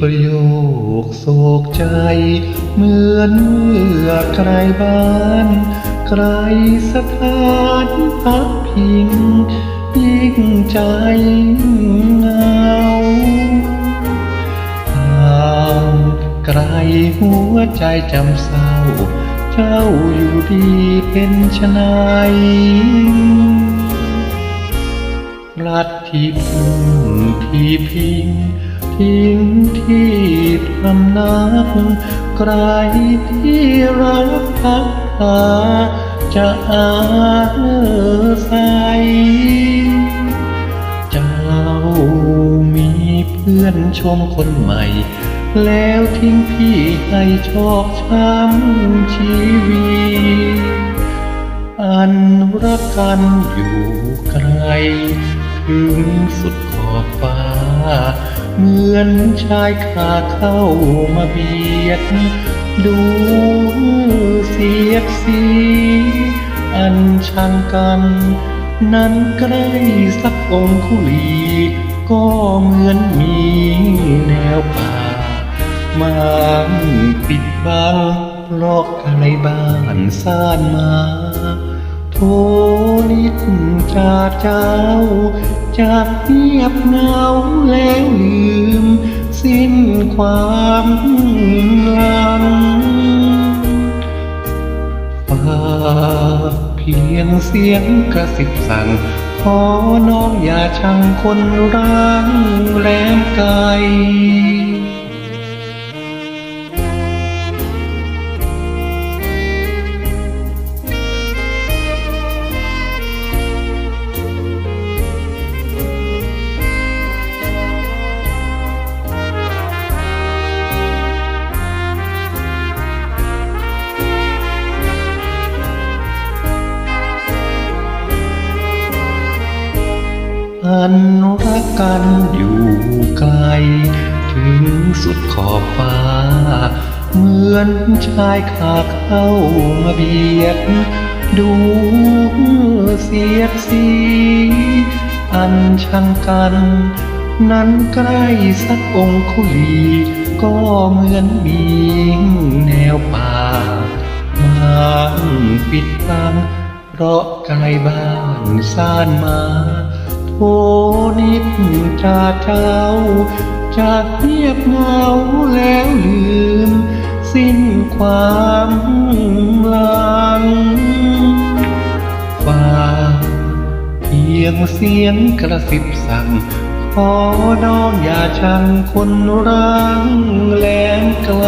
ประโยคโศกใจ เหมือนเมื่อใครบ้าน ใครสถานพักพิง ยิ่งใจเงาห่างไกลหัวใจจำเศร้า เจ้าอยู่ดีเป็นชนายลัดที่พึ่งที่พิง ทิ้งที่พำนักใครที่รักพักพาจะอาศัยเจ้ามีเพื่อนชมคนใหม่ แล้วทิ้งพี่ให้ชอกช้ำชีวิตอันรักกันอยู่ไกลถึงสุดขอบฟ้า เหมือนชายขาเข้ามาเบียด ดูเสียดสี อันช่างกัน นั้นใกล้สักองคุลีก็เหมือนมีแนวป่ามันปิดบังเพราะไกลบ้านซ่านมา โทนิดจากเจ้า จากเงียบเหงาแล้วลืม สิ้นความหลังฝากเพียงเสียงกระสิบสั่ง ขอน้องอย่าชังคนรังแรมไกลันรักกันอยู่ไกล ถึงสุดขอบฟ้า เหมือนชายขาเข้ามาเบียด ดูเสียดสี อันช่างกัน นั้นใกล้สักองคุลี ก็เหมือนมีแนวป่ามันปิดบังเพราะไกลบ้านซ่านมา โทนิดจาเจ้า จากเงียบเหงาแล้วลืม สิ้นความลังฝากเพียงเสียงกระสิบสั่ง ขอน้องอย่าชังคนรังแหลมไกล